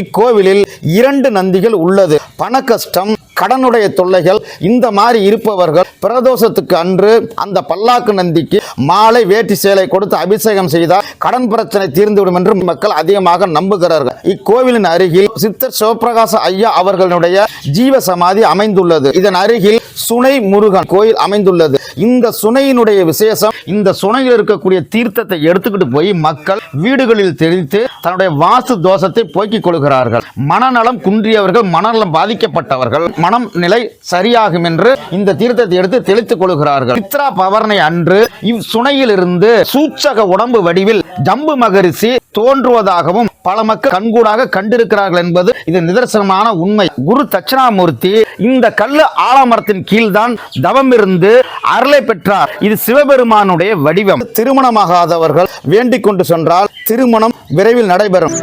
இக்கோவிலில் இரண்டு நந்திகள் உள்ளது. பண கஷ்டம் கடனுடைய தொல்லைகள் இந்த மாதிரி இருப்பவர்கள் பிரதோஷத்துக்கு அன்று அந்த பல்லாக்கு நந்திக்கு மாலை வேட்டி சேலை கொடுத்து அபிஷேகம் செய்தால் கடன் பிரச்சனை தீர்ந்துவிடும் என்று மக்கள் அதிகமாக நம்புகிறார்கள். இக்கோவிலின் அருகில் சித்தர் சிவபிரகாச ஐயா அவர்களுடைய ஜீவ சமாதி அமைந்துள்ளது. இதன் அருகில் சுனை முருகன் கோயில் அமைந்துள்ளது. இந்த சுனையினுடைய விசேஷம் இந்த சுனையில் இருக்கக்கூடிய தீர்த்தத்தை எடுத்துக்கிட்டு போய் மக்கள் வீடுகளில் தெரிவித்து தன்னுடைய வாஸ்து தோஷத்தை போக்கிக் கொள்கிறார்கள். மனநலம் குன்றியவர்கள் மனநலம் பாதிக்கப்பட்டவர்கள் மனம் நிலை சரியாகும் என்று இந்த தீர்த்தத்தை எடுத்து தெளித்துக் கொள்கிறார்கள். சித்ரா பவர்ணை அன்று இவ்சுனையிலிருந்து சூச்சக உடம்பு வடிவில் ஜம்பு மகரிஷி தோன்றுவதாகவும் பல மக்கள் கண்கூடாக கண்டிருக்கிறார்கள் என்பது இது நிதர்சனமான உண்மை. குரு தட்சிணாமூர்த்தி இந்த கல்லு ஆலமரத்தின் கீழ்தான் தவம் இருந்து அருளை பெற்றார். இது சிவபெருமானுடைய வடிவம். திருமணமாகாதவர்கள் வேண்டிக் கொண்டு சென்றால் திருமணம் விரைவில் நடைபெறும்.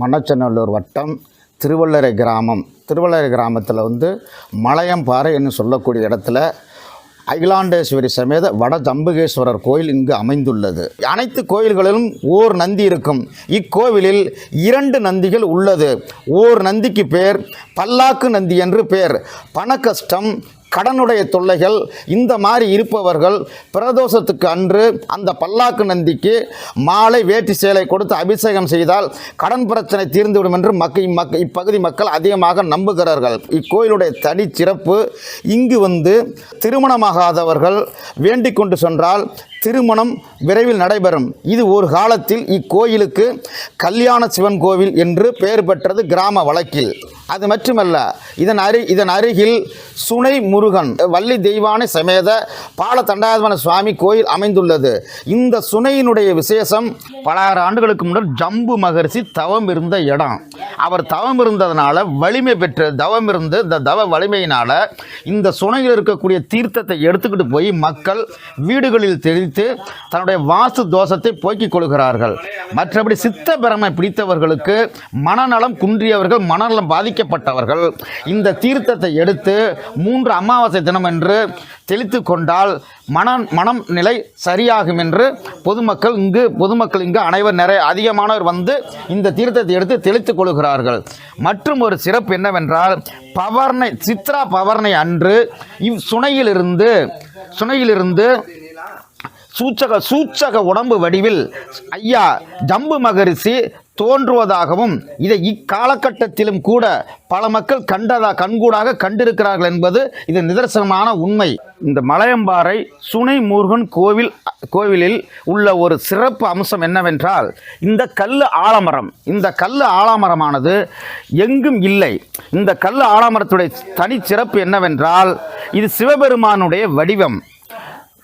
மன்னச்சநல்லூர் வட்டம் திருவள்ளரை கிராமம். திருவள்ளரை கிராமத்தில் வந்து மலையம்பாறை என்று சொல்லக்கூடிய இடத்துல அகிலாண்டேஸ்வரி சமேத வட ஜம்புகேஸ்வரர் கோயில் இங்கு அமைந்துள்ளது. அனைத்து கோயில்களிலும் ஓர் நந்தி இருக்கும். இக்கோவிலில் இரண்டு நந்திகள் உள்ளது. ஓர் நந்திக்கு பேர் பல்லாக்கு நந்தி என்று பேர். பண கஷ்டம் கடனுடைய தொல்லைகள் இந்த மாதிரி இருப்பவர்கள் பிரதோஷத்துக்கு அன்று அந்த பல்லாக்கு நந்திக்கு மாலை வேட்டி சேலை கொடுத்து அபிஷேகம் செய்தால் கடன் பிரச்சனை தீர்ந்துவிடும் என்று மக்கள் இம்மக்க இப்பகுதி மக்கள் அதிகமாக நம்புகிறார்கள். இக்கோயிலுடைய தனி சிறப்பு இங்கு வந்து திருமணமாகாதவர்கள் வேண்டிக் கொண்டு சென்றால் திருமணம் விரைவில் நடைபெறும். இது ஒரு காலத்தில் இக்கோயிலுக்கு கல்யாண சிவன் கோவில் என்று பெயர் பெற்றது கிராம வழக்கில். அது மட்டுமல்ல இதன் அரு இதன் அருகில் சுனை முருகன் வள்ளி தெய்வானை சமேத பால தண்டாதவன சுவாமி கோயில் அமைந்துள்ளது. இந்த சுனையினுடைய விசேஷம் பலாயிரம் ஆண்டுகளுக்கு முன்னர் ஜம்பு மகரிஷி தவம் இருந்த இடம். அவர் தவம் இருந்ததுனால வலிமை பெற்ற தவம் இருந்து இந்த தவ வலிமையினால் இந்த சுனையில் இருக்கக்கூடிய தீர்த்தத்தை எடுத்துக்கிட்டு போய் மக்கள் வீடுகளில் தெளித்து தன்னுடைய வாஸ்து தோஷத்தை போக்கிக் கொள்கிறார்கள். மற்றபடி சித்த பிரமை பிடித்தவர்களுக்கு மனநலம் குன்றியவர்கள் மனநலம் பாதிக்க பிடிக்கப்பட்டவர்கள் இந்த தீர்த்தத்தை எடுத்து மூன்று அமாவாசை தினம் என்று தெளித்து கொண்டால் மனம் மனம் நிலை சரியாகும் என்று பொதுமக்கள் இங்கு பொதுமக்கள் இங்கு அனைவர் நிறைய அதிகமானவர் வந்து இந்த தீர்த்தத்தை எடுத்து தெளித்துக் கொள்கிறார்கள். மற்றும் ஒரு சிறப்பு என்னவென்றால் பவர்ணை சித்ரா பவர்ணை அன்று இவ் சுனையிலிருந்து சுனையிலிருந்து சூச்சக சூச்சக உடம்பு வடிவில் ஐயா ஜம்பு மகரிஷி தோன்றுவதாகவும் இதை இக்காலகட்டத்திலும் கூட பல மக்கள் கண்டதா கண்கூடாக கண்டிருக்கிறார்கள் என்பது இது நிதர்சனமான உண்மை. இந்த மலையம்பாறை சுனை முருகன் கோவில் கோவிலில் உள்ள ஒரு சிறப்பு அம்சம் என்னவென்றால் இந்த கல் ஆலமரம் இந்த கல் ஆலமரமானது எங்கும் இல்லை. இந்த கல் ஆலமரத்துடைய தனிச்சிறப்பு என்னவென்றால் இது சிவபெருமானுடைய வடிவம்.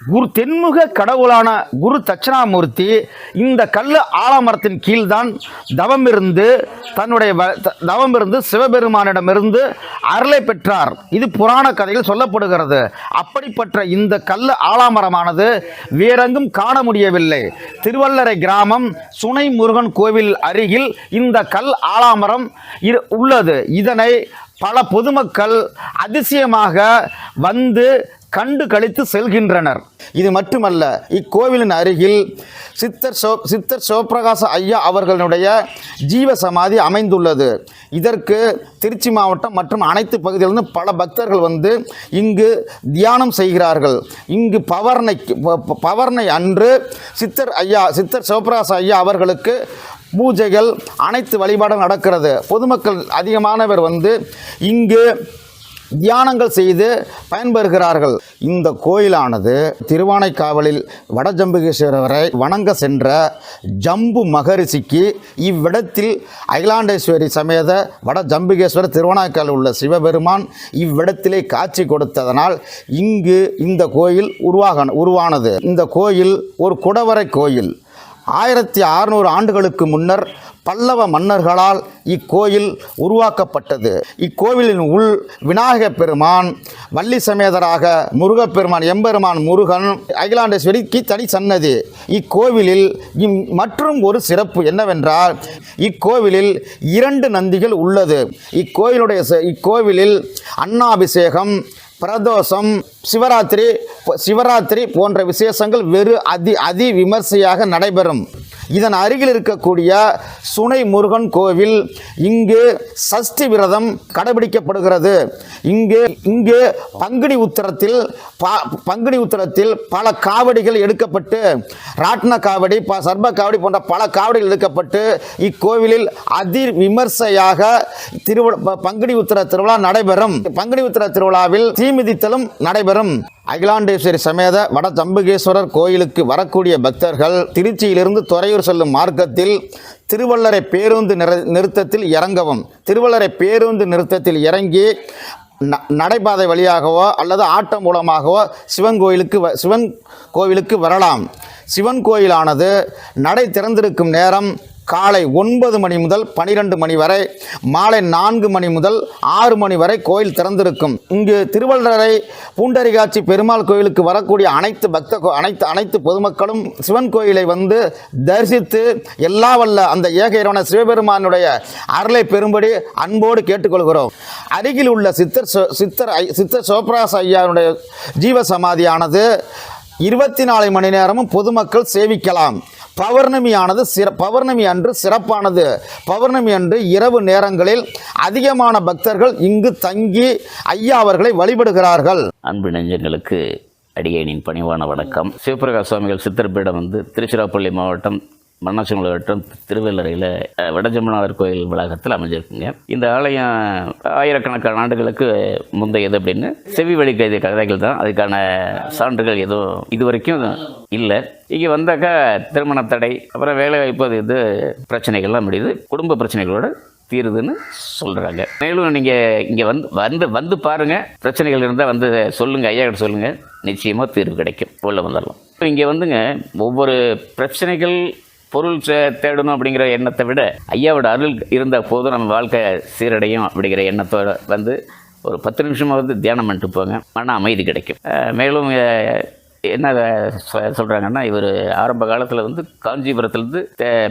குரு தென்முக கடவுளான குரு தட்சிணாமூர்த்தி இந்த கல் ஆலமரத்தின் கீழ்தான் தவம் இருந்து தன்னுடைய வ- த- தவம் இருந்து சிவபெருமானிடமிருந்து அருளை பெற்றார். இது புராண கதையில் சொல்லப்படுகிறது. அப்படிப்பட்ட இந்த கல் ஆலாமரமானது வேறெங்கும் காண முடியவில்லை. திருவள்ளரை கிராமம் சுனை முருகன் கோவில் அருகில் இந்த கல் ஆலாமரம் இரு உள்ளது. இதனை பல பொதுமக்கள் அதிசயமாக வந்து கண்டு கழித்து செல்கின்றனர். இது மட்டுமல்ல இக்கோவிலின் அருகில் சித்தர் சோ சித்தர் சிவபிரகாச ஐயா அவர்களுடைய ஜீவ சமாதி அமைந்துள்ளது. இதற்கு திருச்சி மாவட்டம் மற்றும் அனைத்து பகுதியிலிருந்து பல பக்தர்கள் வந்து இங்கு தியானம் செய்கிறார்கள். இங்கு பவர்ணைக்கு ப- பவர்ணை அன்று சித்தர் ஐயா சித்தர் சிவபிரகாச ஐயா அவர்களுக்கு பூஜைகள் அனைத்து வழிபாடும் நடக்கிறது. பொதுமக்கள் அதிகமானவர் வந்து இங்கு தியானங்கள் செய்து பயன்பெறுகிறார்கள். இந்த கோயிலானது திருவானைக்காவலில் வடஜம்புகேஸ்வரரை வணங்க சென்ற ஜம்பு மகரிஷிக்கு இவ்விடத்தில் அகிலாண்டேஸ்வரி சமேத வட ஜம்புகேஸ்வரர் திருவானைக்காவில் உள்ள சிவபெருமான் இவ்விடத்திலே காட்சி கொடுத்ததனால் இங்கு இந்த கோயில் உருவாக உருவானது. இந்த கோயில் ஒரு குடவரை கோயில். ஆயிரத்தி அறுநூறு ஆண்டுகளுக்கு முன்னர் பல்லவ மன்னர்களால் இக்கோயில் உருவாக்கப்பட்டது. இக்கோவிலின் உள் விநாயகப் பெருமான் வள்ளி சமேதராக முருகப்பெருமான் எம்பெருமான் முருகன் அகிலாண்டேஸ்வரிக்கு தனி சன்னதி. இக்கோவிலில் இம் மற்றும் ஒரு சிறப்பு என்னவென்றால் இக்கோவிலில் இரண்டு நந்திகள் உள்ளது. இக்கோவிலுடைய இக்கோவிலில் அன்னாபிஷேகம் பிரதோஷம் சிவராத்திரி சிவராத்திரி போன்ற விசேஷங்கள் வெறு அதி அதி விமர்சையாக நடைபெறும். இதன் அருகில் இருக்கக்கூடிய சுனை முருகன் கோவில் இங்கு சஷ்டி விரதம் கடைபிடிக்கப்படுகிறது. இங்கு இங்கு பங்குனி உத்தரத்தில் ப- பங்குனி உத்தரத்தில் பல காவடிகள் எடுக்கப்பட்டு ராட்ன காவடி ப சர்ப காவடி போன்ற பல காவடிகள் எடுக்கப்பட்டு இக்கோவிலில் அதி விமர்சையாக திருவிழா ப- பங்குனி உத்தர திருவிழா நடைபெறும். பங்குனி உத்தர திருவிழாவில் தீமிதித்தலும் நடைபெறும். அகிலாண்டேஸ்வரி சமேத வட ஜம்புகேஸ்வரர் கோயிலுக்கு வரக்கூடிய பக்தர்கள் திருச்சியிலிருந்து துறையூர் செல்லும் மார்க்கத்தில் திருவள்ளரை பேருந்து நிறுத்தத்தில் இறங்கவும் திருவள்ளரை பேருந்து நிறுத்தத்தில் இறங்கி ந- நடைபாதை வழியாகவோ அல்லது ஆட்டம் மூலமாகவோ சிவன் கோயிலுக்கு வ- சிவன் கோவிலுக்கு வரலாம். சிவன் கோயிலானது நடை திறந்திருக்கும் நேரம் காலை ஒன்பது மணி முதல் பனிரெண்டு மணி வரை மாலை நான்கு மணி முதல் ஆறு மணி வரை கோயில் திறந்திருக்கும். இங்கு திருவள்ளரை பூண்டரிகாட்சி பெருமாள் கோயிலுக்கு வரக்கூடிய அனைத்து பக்த அனைத்து அனைத்து பொதுமக்களும் சிவன் கோயிலை வந்து தரிசித்து எல்லா வல்ல அந்த ஏக இறைவன சிவபெருமானுடைய அருளை பெறும்படி அன்போடு கேட்டுக்கொள்கிறோம். அருகில் உள்ள சித்தர் சோ- சித்தர் சித்தர் சோப்ராஸ் ஐயாவுடைய ஜீவ சமாதியானது இருபத்தி நாலு மணி நேரமும் பொதுமக்கள் சேவிக்கலாம். பௌர்ணமியானது சிற பௌர்ணமி அன்று சிறப்பானது. பௌர்ணமி அன்று இரவு நேரங்களில் அதிகமான பக்தர்கள் இங்கு தங்கி ஐயா அவர்களை வழிபடுகிறார்கள். அன்பு நெஞ்சங்களுக்கு அடியேனின் பணிவான வணக்கம். சிவபிரகாஷ் சுவாமிகள் சித்தர்பீடம் வந்து திருச்சிராப்பள்ளி மாவட்டம் மன்னாசி மாவட்டம் திருவள்ளரையில் வடஜமுனாதர் கோயில் வளாகத்தில் அமைஞ்சிருக்குங்க. இந்த ஆலயம் ஆயிரக்கணக்கான ஆண்டுகளுக்கு முந்தையது அப்படின்னு செவி வழி கைது கதைகள் தான். அதுக்கான சான்றுகள் எதுவும் இது வரைக்கும் இல்லை. இங்கே வந்தாக்கா திருமண தடை அப்புறம் வேலை வாய்ப்பு அது இது பிரச்சனைகள்லாம் முடியுது. குடும்ப பிரச்சனைகளோட தீருதுன்னு சொல்கிறாங்க மேலும் நீங்கள் இங்கே வந்து வந்து வந்து பாருங்கள் பிரச்சனைகள் இருந்தால் வந்து சொல்லுங்கள் ஐயா கிட்ட சொல்லுங்கள் நிச்சயமாக தீர்வு கிடைக்கும். உள்ள வந்துடலாம். இங்கே வந்துங்க ஒவ்வொரு பிரச்சனைகள் பொருள் சே- தேடணும் அப்படிங்கிற எண்ணத்தை விட ஐயாவோட அருள் இருந்தால் போதும். நம்ம வாழ்க்கை சீரடையும் அப்படிங்கிற எண்ணத்தோடு வந்து ஒரு பத்து நிமிஷமாக வந்து தியானம் பண்ணிட்டு போங்க. மன அமைதி கிடைக்கும். மேலும் என்ன சொல்கிறாங்கன்னா இவர் ஆரம்ப காலத்தில் வந்து காஞ்சிபுரத்திலிருந்து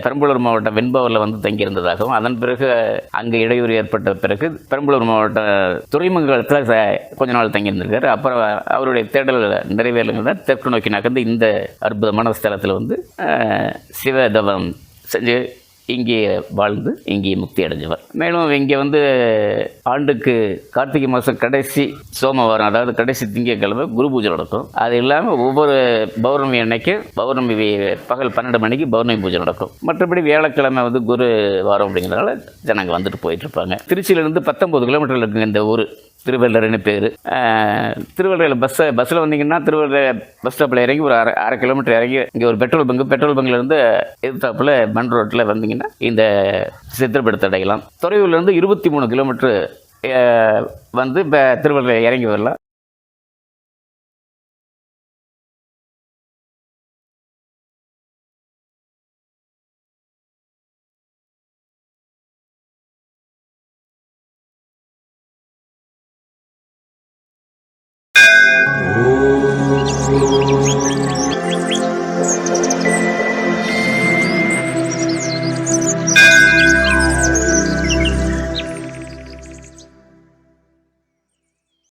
பெரம்பலூர் மாவட்டம் வெண்பவரில் வந்து தங்கியிருந்ததாகவும் அதன் பிறகு அங்கே இடையூறு ஏற்பட்ட பிறகு பெரம்பலூர் மாவட்ட துறைமுகத்தில் கொஞ்ச நாள் தங்கியிருந்திருக்காரு. அப்புறம் அவருடைய தேடல் நிறைவேறுங்க தான் தெற்கு நோக்கி நகர்ந்து இந்த அற்புதமான ஸ்தலத்தில் வந்து சிவதவம் செஞ்சு இங்கே வாழ்ந்து இங்கே முக்தி அடைஞ்சவர் மேலும் இங்கே வந்து ஆண்டுக்கு கார்த்திகை மாதம் கடைசி சோமவாரம் அதாவது கடைசி திங்கட்கிழமை குரு பூஜை நடக்கும். அது இல்லாமல் ஒவ்வொரு பௌர்ணமி அன்னைக்கு பௌர்ணமி பகல் பன்னெண்டு மணிக்கு பௌர்ணமி பூஜை நடக்கும். மற்றபடி வியாழக்கிழமை வந்து குரு வாரம் அப்படிங்கிறனால ஜனங்க வந்துட்டு போயிட்டு இருப்பாங்க திருச்சியிலேருந்து பத்தொம்பது கிலோமீட்டர் இருக்குங்க இந்த ஊர். திருவள்ளர்னு பேர். திருவள்ளரையில் பஸ்ஸை பஸ்ஸில் வந்தீங்கன்னா திருவள்ளரை பஸ் ஸ்டாப்பில் இறங்கி ஒரு அரை அரை கிலோமீட்டர் இறங்கி இங்கே ஒரு பெட்ரோல் பங்கு பெட்ரோல் பங்கிலேருந்து எதிர்த்தாப்பில் மண் ரோட்டில் வந்தீங்கன்னா இந்த சித்திரப்படத்தை அடையலாம் துறையூர்லேருந்து இருபத்தி மூணு கிலோமீட்ரு வந்து இப்போ திருவள்ளுவர் இறங்கி வரலாம்.